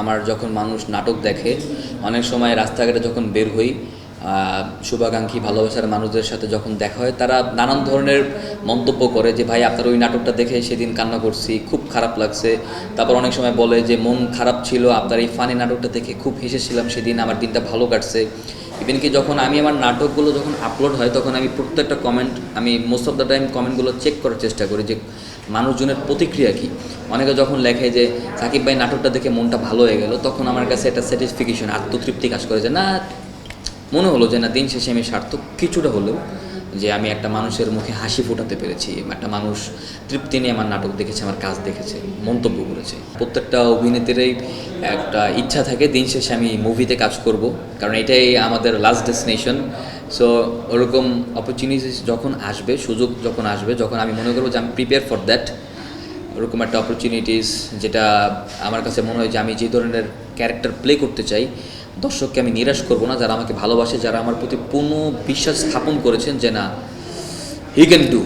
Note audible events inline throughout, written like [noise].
আমার যখন মানুষ নাটক দেখে অনেক সময় রাস্তাঘাটে যখন বের হই শুভাকাঙ্ক্ষী, ভালোবাসার মানুষদের সাথে যখন দেখা হয়, তারা নানান ধরনের মন্তব্য করে যে, ভাই, আপনার ওই নাটকটা দেখে সেদিন কান্না করছি, খুব খারাপ লাগছে। তারপর অনেক সময় বলে যে, মন খারাপ ছিল, আপনার এই ফানি নাটকটা দেখে খুব হেসেছিলাম, সেদিন আমার দিনটা ভালো কাটছে। ইভেন কি যখন আমি আমার নাটকগুলো যখন আপলোড হয়, তখন আমি প্রত্যেকটা কমেন্ট আমি মোস্ট অফ দ্য টাইম কমেন্টগুলো চেক করার চেষ্টা করি যে, মানুষজনের প্রতিক্রিয়া কী? অনেকে যখন লেখে যে, সাকিব ভাই, নাটকটা দেখে মনটা ভালো হয়ে গেল, তখন আমার কাছে একটা স্যাটিসফিকেশন আত্মতৃপ্তি কাজ করে যে, না মনে হলো যে না, দিন শেষে আমি সার্থক কিছুটা হলেও যে আমি একটা মানুষের মুখে হাসি ফোটাতে পেরেছি, একটা মানুষ তৃপ্তি নিয়ে আমার নাটক দেখেছে, আমার কাজ দেখেছে, মন্তব্য করেছে। প্রত্যেকটা অভিনেত্রীরই একটা ইচ্ছা থাকে, দিন শেষে আমি মুভিতে কাজ করব, কারণ এটাই আমাদের লাস্ট ডেস্টিনেশন সো ওরকম অপরচুনিটিস যখন আসবে, সুযোগ যখন আসবে, যখন আমি মনে করব যে আমি প্রিপেয়ার ফর দ্যাট ওরকম একটা অপরচুনিটিস যেটা আমার কাছে মনে হয় যে আমি যে ধরনের ক্যারেক্টার প্লে করতে চাই দর্শককে আমি নিরাশ করব না যারা আমাকে ভালোবাসে যারা আমার প্রতি পূর্ণ বিশ্বাস স্থাপন করেছেন যে না হি ক্যান ডু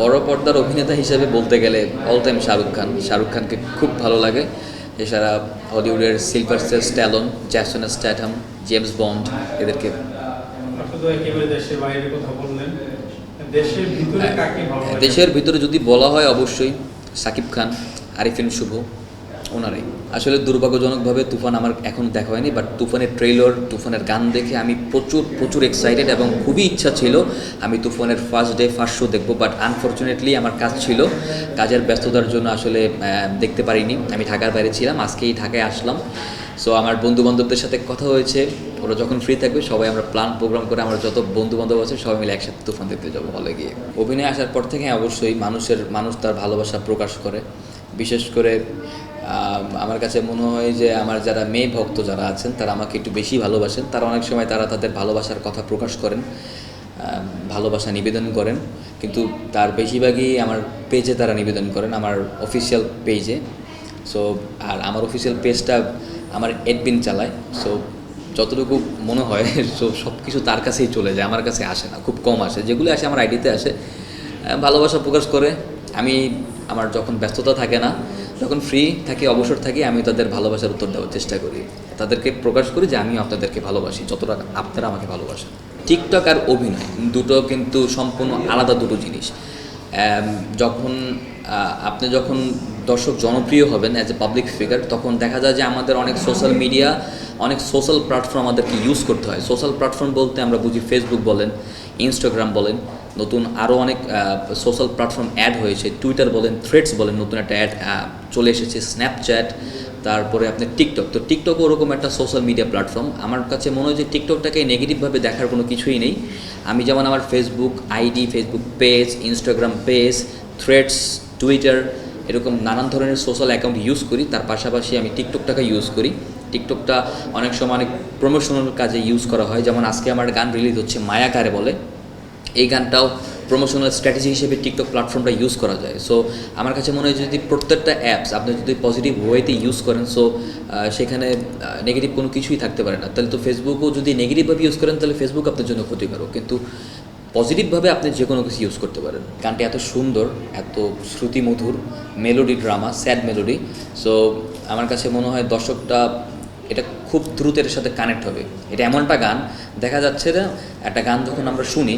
বড় পর্দার অভিনেতা হিসেবে বলতে গেলে অল টাইম শাহরুখ খান। শাহরুখ খানকে খুব ভালো লাগে। এছাড়া হলিউডের silver Stallone Jason Statham James Bond এদেরকে লাগে? দেশের ভিতরে যদি বলা হয় অবশ্যই সাকিব খান আরিফিন শুভ। ওনারাই। আসলে দুর্ভাগ্যজনকভাবে তুফান আমার এখন দেখা হয়নি বাট তুফানের ট্রেলর তুফানের গান দেখে আমি প্রচুর প্রচুর এক্সাইটেড এবং খুবই ইচ্ছা ছিল আমি তুফানের ফার্স্ট ডে ফার্স্ট শো দেখব বাট আনফর্চুনেটলি আমার কাজ ছিল। কাজের ব্যস্ততার জন্য আসলে দেখতে পারিনি। আমি ঢাকার বাইরে ছিলাম, আজকেই ঢাকায় আসলাম। সো আমার বন্ধু বান্ধবদের সাথে কথা হয়েছে, ওরা যখন ফ্রি থাকবে সবাই আমরা প্ল্যান প্রোগ্রাম করে আমরা যত বন্ধু বান্ধব আছে সবাই মিলে একসাথে তুফান দেখতে যাব হলে গিয়ে। অভিনয় আসার পর থেকে অবশ্যই মানুষের, মানুষ তার ভালোবাসা প্রকাশ করে। বিশেষ করে আমার কাছে মনে হয় যে আমার যারা মেয়ে ভক্ত যারা আছেন, তারা আমাকে একটু বেশি ভালোবাসেন। তারা অনেক সময় তারা তাদের ভালোবাসার কথা প্রকাশ করেন ভালোবাসা নিবেদন করেন। কিন্তু তার বেশিরভাগই আমার পেজে তারা নিবেদন করেন, আমার অফিসিয়াল পেজে সো আর আমার অফিসিয়াল পেজটা আমার এডমিন চালায়। সো যতটুকু মনে হয় সো [laughs] সব কিছু তার কাছেই চলে যায়, আমার কাছে আসে না, খুব কম আসে। যেগুলো আসে, আমার আইডিতে আসে। ভালোবাসা প্রকাশ করে আমি আমার যখন ব্যস্ততা থাকে না, যখন ফ্রি থাকি, অবসর থাকি, আমি তাদের ভালোবাসার উত্তর দেওয়ার চেষ্টা করি। তাদেরকে প্রকাশ করি যে আমি আপনাদেরকে ভালোবাসি, যতটা আপনারা আমাকে ভালোবাসেন। টিকটক আর অভিনয় দুটো কিন্তু সম্পূর্ণ আলাদা দুটো জিনিস। যখন আপনি যখন দর্শক জনপ্রিয় হবেন অ্যাজ এ পাবলিক ফিগার তখন দেখা যায় যে আমাদের অনেক সোশ্যাল মিডিয়া অনেক সোশ্যাল প্ল্যাটফর্ম আমাদেরকে ইউজ করতে হয়। সোশ্যাল প্ল্যাটফর্ম বলতে আমরা বুঝি ফেসবুক বলেন ইনস্টাগ্রাম বলেন নতুন আরও অনেক সোশ্যাল প্ল্যাটফর্ম অ্যাড হয়েছে। টুইটার বলেন থ্রেডস বলেন, নতুন একটা অ্যাড চলে এসেছে স্ন্যাপচ্যাট তারপরে আপনি টিকটক তো টিকটকও ওরকম একটা সোশ্যাল মিডিয়া প্ল্যাটফর্ম আমার কাছে মনে হয় যে টিকটকটাকে নেগেটিভভাবে দেখার কোনো কিছুই নেই। আমি যেমন আমার Facebook ID Facebook page Instagram page Threads Twitter এরকম নানান ধরনের সোশ্যাল অ্যাকাউন্ট ইউজ করি। তার পাশাপাশি আমি টিকটকটাকে ইউজ করি। টিকটকটা অনেক সময় অনেক প্রমোশনাল কাজে ইউজ করা হয়। যেমন আজকে আমার গান রিলিজ হচ্ছে, মায়াকারে বলে। এই গানটাও প্রমোশনাল স্ট্র্যাটেজি হিসেবে টিকটক প্ল্যাটফর্মটা ইউজ করা যায়। সো আমার কাছে মনে হয় যদি প্রত্যেকটা অ্যাপস আপনি যদি পজিটিভ ওয়েতে ইউজ করেন সো সেখানে নেগেটিভ কোনো কিছুই থাকতে পারে না। তাহলে তো ফেসবুকও যদি নেগেটিভভাবে ইউজ করেন, তাহলে ফেসবুক আপনার জন্য ক্ষতিকারক। কিন্তু পজিটিভভাবে আপনি যে কোনো কিছু ইউজ করতে পারেন। গানটি এত সুন্দর, এত শ্রুতিমধুর melody drama sad melody so আমার কাছে মনে হয় দর্শকটা এটা খুব দ্রুত এর সাথে কানেক্ট হবে। এটা এমন একটা গান, দেখা যাচ্ছে না একটা গান যখন আমরা শুনি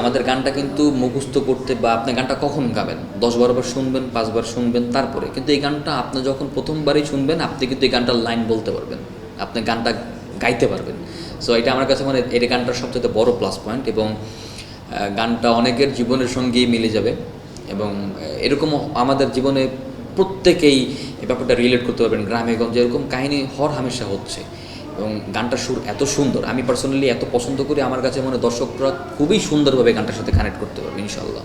আমাদের গানটা কিন্তু মুখস্থ করতে বা আপনি গানটা কখন গাবেন? দশ বারোবার শুনবেন পাঁচবার শুনবেন, তারপরে। কিন্তু এই গানটা আপনি যখন প্রথমবারই শুনবেন, আপনি কিন্তু এই গানটার লাইন বলতে পারবেন। আপনি গানটা গাইতে পারবেন। সো এটা আমার কাছে মানে এই গানটার সবচেয়ে বড় প্লাস পয়েন্ট এবং গানটা অনেকের জীবনের সঙ্গেই মিলে যাবে এবং এরকম আমাদের জীবনে প্রত্যেকেই এই ব্যাপারটা রিলেট করতে পারবেন। গ্রামে গঞ্জে এরকম কাহিনী হর হামেশা হচ্ছে। এবং গানটার সুর এত সুন্দর। আমি পার্সোনালি এত পছন্দ করি, আমার কাছে মনে দর্শকরা খুবই সুন্দরভাবে গানটার সাথে কানেক্ট করতে পারবে ইনশাল্লাহ